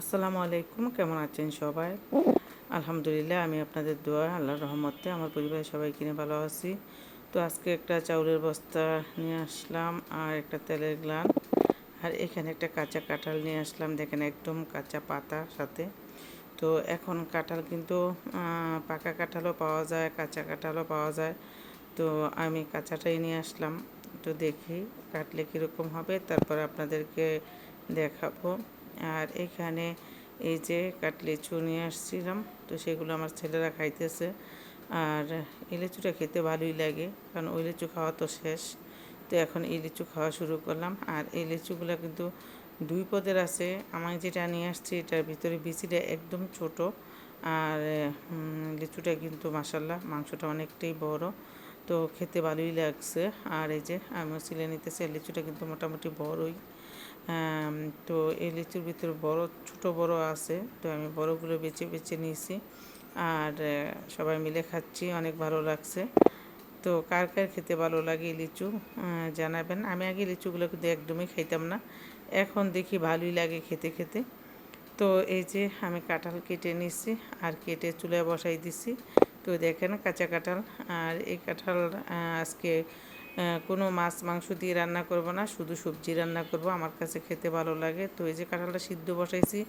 আসসালামু আলাইকুম, কেমন আছেন সবাই? আলহামদুলিল্লাহ, আমি আপনাদের দোয়া, আল্লাহর রহমতে আমার পরিবারের সবাই কিনে ভালো আছি। তো আজকে একটা চাউলের বস্তা নিয়ে আসলাম আর একটা তেলের গ্লান আর এখানে একটা কাঁচা কাঁঠাল নিয়ে আসলাম, দেখেন একদম কাঁচা পাতা সাথে। তো এখন কাঁঠাল কিন্তু পাকা কাঁঠালও পাওয়া যায়, কাঁচা কাঁঠালও পাওয়া যায়। তো আমি কাঁচাটাই নিয়ে আসলাম। তো দেখি কাটলে কীরকম হবে, তারপর আপনাদেরকে দেখাবো। আর এখানে এই যে কাটলিচু নিয়ে আসছিলাম, তো সেগুলো আমার ছেলেরা খাইতেছে। আর এই লিচুটা খেতে ভালোই লাগে, কারণ ওই লিচু খাওয়া তো শেষ। তো এখন এই লিচু খাওয়া শুরু করলাম। আর এই লিচুগুলো কিন্তু দুই পদের আছে। আমি যেটা নিয়ে আসছি, এটার ভিতরে বিচিটা একদম ছোট। আর লিচুটা কিন্তু মাসাল্লাহ মাংসটা অনেকটাই বড়। তো খেতে ভালোই লাগছে। আর এই যে আমিও সিলে নিতেছি লিচুটা কিন্তু মোটামুটি বড়ই। তো এই লিচুর ভিতরে বড়, ছোট বড় আছে, তো আমি বড়গুলো বেছে বেছে নিয়েছি। আর সবাই মিলে খাচ্ছি, অনেক ভালো লাগছে। তো কার কার খেতে ভালো লাগে লিচু জানাবেন। আমি আগে লিচুগুলো কিন্তু একদমই খাইতাম না, এখন দেখি ভালোই লাগে খেতে খেতে। তো এই যে আমি কাঁঠাল কেটে নিছি আর কেটে চুলায় বসাই দিছি। তো দেখেন কাঁচা কাঁঠাল, আর এই কাঁঠাল আজকে কোনো মাছ, মাংস দিয়ে রান্না করব না, শুধু সবজি রান্না করব, আমার কাছে খেতে ভালো লাগে। তো এই যে কাঁঠালটা সিদ্ধ বসাইছি,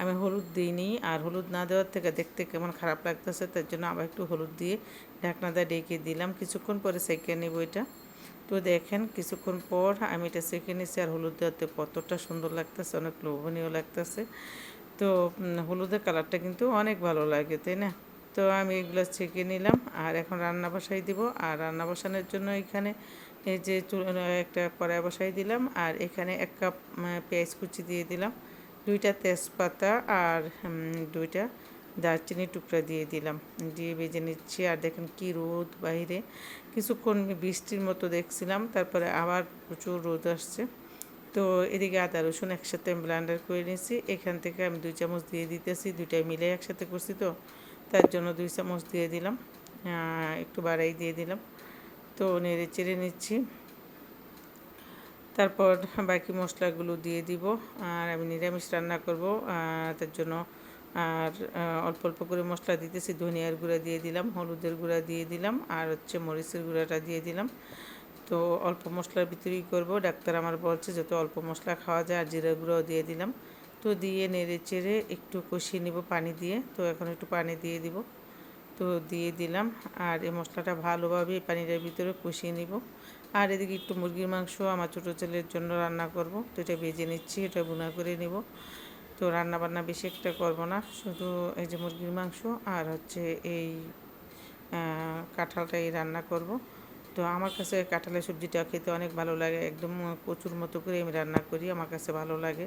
আমি হলুদ দিইনি, আর হলুদ না দেওয়ার থেকে দেখতে কেমন খারাপ লাগতেছে, তার জন্য আবার একটু হলুদ দিয়ে ঢাকনা দিয়ে ডেকে দিলাম। কিছুক্ষণ পরে সেকে নেব এটা। তো দেখেন, কিছুক্ষণ পর আমি এটা সেকে নিয়েছি আর হলুদ দেওয়াতে কতটা সুন্দর লাগতেছে, অনেক লোভনীয় লাগতেছে। তো হলুদের কালারটা কিন্তু অনেক ভালো লাগে, তাই না? তো আমি এগুলো ছেঁকে নিলাম আর এখন রান্না বসাই দিব। আর রান্না বসানোর জন্য এখানে এই যে একটা কড়াই বসাই দিলাম আর এখানে এক কাপ পেঁয়াজ কুচি দিয়ে দিলাম, দুইটা তেজপাতা আর দুইটা দারচিনি টুকরা দিয়ে দিলাম। দিয়ে ভেজে নিচ্ছি আর দেখেন কি রোদ বাইরে। কিছুক্ষণ বৃষ্টির মতো দেখছিলাম, তারপরে আবার প্রচুর রোদ আসছে। তো এদিকে আদা রসুন একসাথে আমি ব্লান্ডার করে নিয়েছি। এখান থেকে আমি দুই চামচ দিয়ে দিতেছি, দুইটাই মিলে একসাথে করছি তো। তার জন্য দুই চামচ দিয়ে দিলাম। একটু বাড়াই দিয়ে দিলাম। তো নেড়ে চেড়ে নিচ্ছি। তারপর বাকি মশলাগুলো দিয়ে দিব আর আমি নিরামিষ রান্না করব। তার জন্য আর অল্প অল্প করে মশলা দিতেছি। ধনিয়ার গুঁড়া দিয়ে দিলাম, হলুদের গুঁড়া দিয়ে দিলাম আর হচ্ছে মরিচের গুঁড়াটা দিয়ে দিলাম। তো অল্প মশলার ভিতরেই করব। ডাক্তার আমার বলছে যত অল্প মশলা খাওয়া যায় আর জিরা গুঁড়াও দিয়ে দিলাম। তো দিয়ে নেড়ে চেড়ে একটু কষিয়ে নিব পানি দিয়ে। তো এখন একটু পানি দিয়ে দিব। তো দিয়ে দিলাম। আর এই মশলাটা ভালোভাবে এই পানিটার ভিতরে কষিয়ে নিব। আর এদিকে একটু মুরগির মাংস আমার ছোটো ছেলের জন্য রান্না করব। তো এটা ভেজে নিচ্ছি, এটা বুনা করে নিব। তো রান্না বান্না বেশি একটা করব না। শুধু এই যে মুরগির মাংস আর হচ্ছে এই কাঁঠালটাই রান্না করব। তো আমার কাছে কাঁঠালের সবজিটা খেতে অনেক ভালো লাগে। একদম কচুর মতো করে আমি রান্না করি, আমার কাছে ভালো লাগে।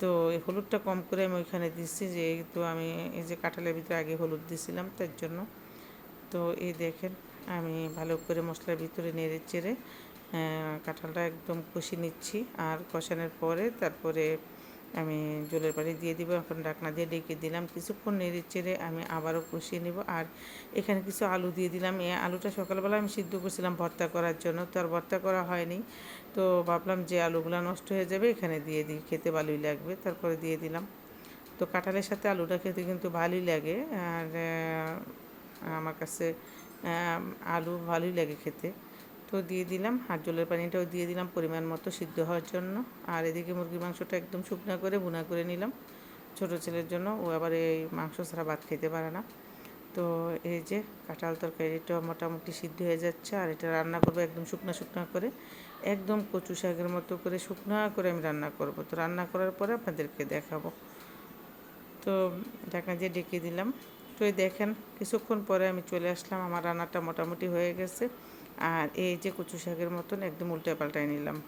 তো এই হলুদটা কম করে আমি ওইখানে দিচ্ছি যে তো আমি এই যে কাঁঠালের ভিতরে আগে হলুদ দিছিলাম তার জন্য। তো এই দেখেন, আমি ভালো করে মশলার ভিতরে নেড়ে চেড়ে কাঁঠালটা একদম কষি নিচ্ছি। আর কষানোর পরে তারপরে আমি জলের পানি দিয়ে দিব, এখন ডাকনা দিয়ে ডেকে দিলাম। কিছুক্ষণ নেড়ে চেড়ে আমি আবারও কষিয়ে নেব। আর এখানে কিছু আলু দিয়ে দিলাম। এই আলুটা সকালবেলা আমি সিদ্ধ করছিলাম ভর্তা করার জন্য, তো আর ভর্তা করা হয়নি। তো ভাবলাম যে আলুগুলো নষ্ট হয়ে যাবে, এখানে দিয়ে দিই, খেতে ভালোই লাগবে। তারপরে দিয়ে দিলাম। তো কাঁঠালের সাথে আলুটা খেতে কিন্তু ভালোই লাগে। আর আমার কাছে আলু ভালোই লাগে খেতে। তো দিয়ে দিলাম আর জলের পানিটাও দিয়ে দিলাম পরিমাণ মতো সিদ্ধ হওয়ার জন্য। আর এদিকে মুরগির মাংসটা একদম শুকনা করে বুনা করে নিলাম। ছোটো ছেলের জন্য ও আবার এই মাংস ছাড়া ভাত খেতে পারে না। তো এই যে কাঁঠাল তরকারিটা মোটামুটি সিদ্ধ হয়ে যাচ্ছে আর এটা রান্না করব একদম শুকনা শুকনা করে। একদম কচু শাকের মতো করে শুকনা করে আমি রান্না করব। তো রান্না করার পরে আপনাদেরকে দেখাবো। তো ঢাকা দিয়ে ডেকে দিলাম। তো দেখেন, কিছুক্ষণ পরে আমি চলে আসলাম। আমার রান্নাটা মোটামুটি হয়ে গেছে। আর এই যে কচু শাকের মতন একদম উল্টে পাল্টায় নিলাম।